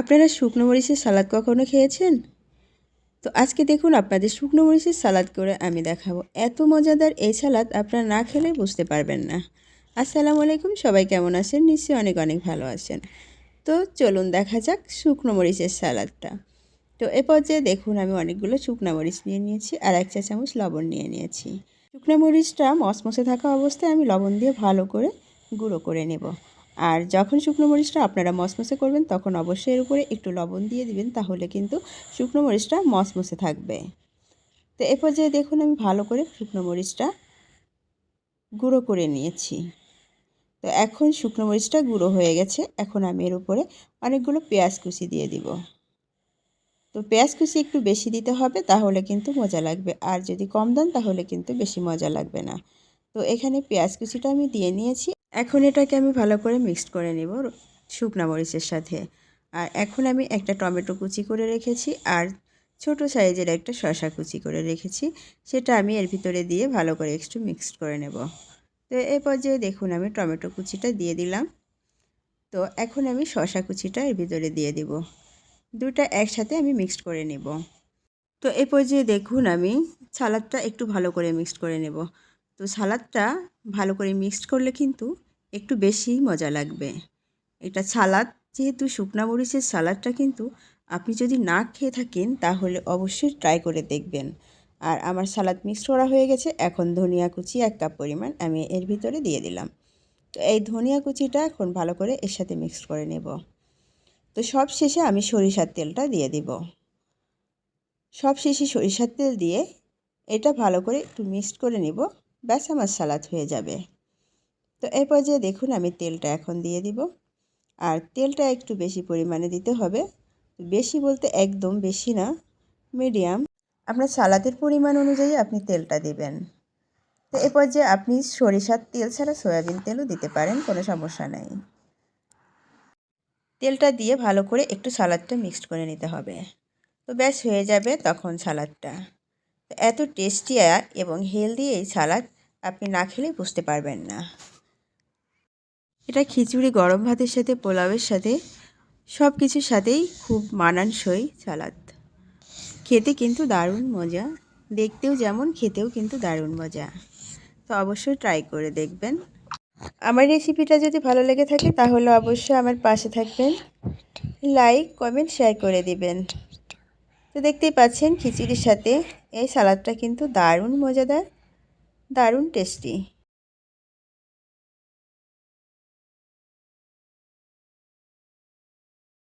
আপনারা শুকনো মরিচের সালাদ কখনো খেয়েছেন? তো আজকে দেখুন আপনাদের শুকনো মরিচের সালাদ করে আমি দেখাবো। এত মজাদার এই সালাদ আপনারা না খেলে বুঝতে পারবেন না। আসসালামু আলাইকুম, সবাই কেমন আছেন? নিশ্চয়ই অনেক অনেক ভালো আছেন। তো চলুন দেখা যাক শুকনো মরিচের সালাদটা। তো এ পর্যায়ে দেখুন আমি অনেকগুলো শুকনো মরিচ নিয়ে নিয়েছি আর এক চা চামচ লবণ নিয়ে নিয়েছি। শুকনো মরিচটা মসমসে থাকা অবস্থায় আমি লবণ দিয়ে ভালো করে গুঁড়ো করে নেব। আর যখন শুকনো মরিচটা আপনারা মসমসে করবেন, তখন অবশ্যই এর উপরে একটু লবণ দিয়ে দিবেন, তাহলে কিন্তু শুকনো মরিচটা মসমসে থাকবে। তো এ পর্যায়ে দেখুন, আমি ভালো করে শুকনো মরিচটা গুঁড়ো করে নিয়েছি। তো এখন শুকনো মরিচটা গুঁড়ো হয়ে গেছে, এখন আমি এর উপরে অনেকগুলো পেঁয়াজ কুচি দিয়ে দিব। তো পেঁয়াজ কুচি একটু বেশি দিতে হবে, তাহলে কিন্তু মজা লাগবে, আর যদি কম দেন, তাহলে কিন্তু বেশি মজা লাগবে না। তো এখানে পেঁয়াজ কুচিটা আমি দিয়ে নিয়েছি এখন এটাকে আমি ভালো করে মিক্সড করে নেব শুকনা মরিচের সাথে। আর এখন আমি একটা টমেটো কুচি করে রেখেছি আর ছোট সাইজের একটা শশা কুচি করে রেখেছি। সেটা আমি এর ভিতরে দিয়ে ভালো করে একটু মিক্সড করে নেব। তো এই পর্যায়ে দেখুন আমি টমেটো কুচিটা দিয়ে দিলাম। তো এখন আমি শশা কুচিটা এর ভিতরে দিয়ে দিব। দুটা একসাথে আমি মিক্সড করে নেব। তো এই পর্যায়ে দেখুন আমি সালাদটা একটু ভালো করে মিক্সড করে নেব। তো সালাদটা ভালো করে মিক্সড করলে কিন্তু একটু বেশি মজা লাগবে। এটা সালাদ, যেহেতু শুকনা মরিচের সালাদটা কিন্তু আপনি যদি না খেয়ে থাকেন, তাহলে অবশ্যই ট্রাই করে দেখবেন। আর আমার সালাদ মিক্সড করা হয়ে গেছে, এখন ধনিয়া কুচি এক কাপ পরিমাণ আমি এর ভিতরে দিয়ে দিলাম। তো এই ধনিয়া কুচিটা এখন ভালো করে এর সাথে মিক্সড করে নেব। তো সব শেষে আমি সরিষার তেলটা দিয়ে দিব। সব শেষে সরিষার তেল দিয়ে এটা ভালো করে একটু মিক্সড করে নেব, ব্যাস আমার সালাদ হয়ে যাবে। তো এই পর্যায়ে দেখুন আমি তেলটা এখন দিয়ে দিব। আর তেলটা একটু বেশি পরিমাণে দিতে হবে। বেশি বলতে একদম বেশি না, মিডিয়াম। আপনার সালাদের পরিমাণ অনুযায়ী আপনি তেলটা দিবেন। তো এ পর্যায়ে আপনি সরিষার তেল ছাড়া সয়াবিন তেলও দিতে পারেন, কোনো সমস্যা নেই। তেলটা দিয়ে ভালো করে একটু সালাদটা মিক্সড করে নিতে হবে। তো ব্যাস হয়ে যাবে তখন সালাদটা। এত টেস্টি এবং হেলদি এই সালাদ আপনি না খেলে বুঝতে পারবেন না। এটা খিচুড়ি গরম ভাতের সাথে, পোলাওয়ের সাথে সব কিছুর সাথেই খুব মানানসই সালাদ। খেতে কিন্তু দারুণ মজা। দেখতেও যেমন, খেতেও কিন্তু দারুণ মজা। তো অবশ্যই ট্রাই করে দেখবেন। আমার রেসিপিটা যদি ভালো লেগে থাকে, তাহলে অবশ্যই আমার পাশে থাকবেন। লাইক কমেন্ট শেয়ার করে দিবেন। তো দেখতেই পাচ্ছেন, খিচুড়ির সাথে এই সালাদটা কিন্তু দারুণ মজাদার, দারুণ টেস্টি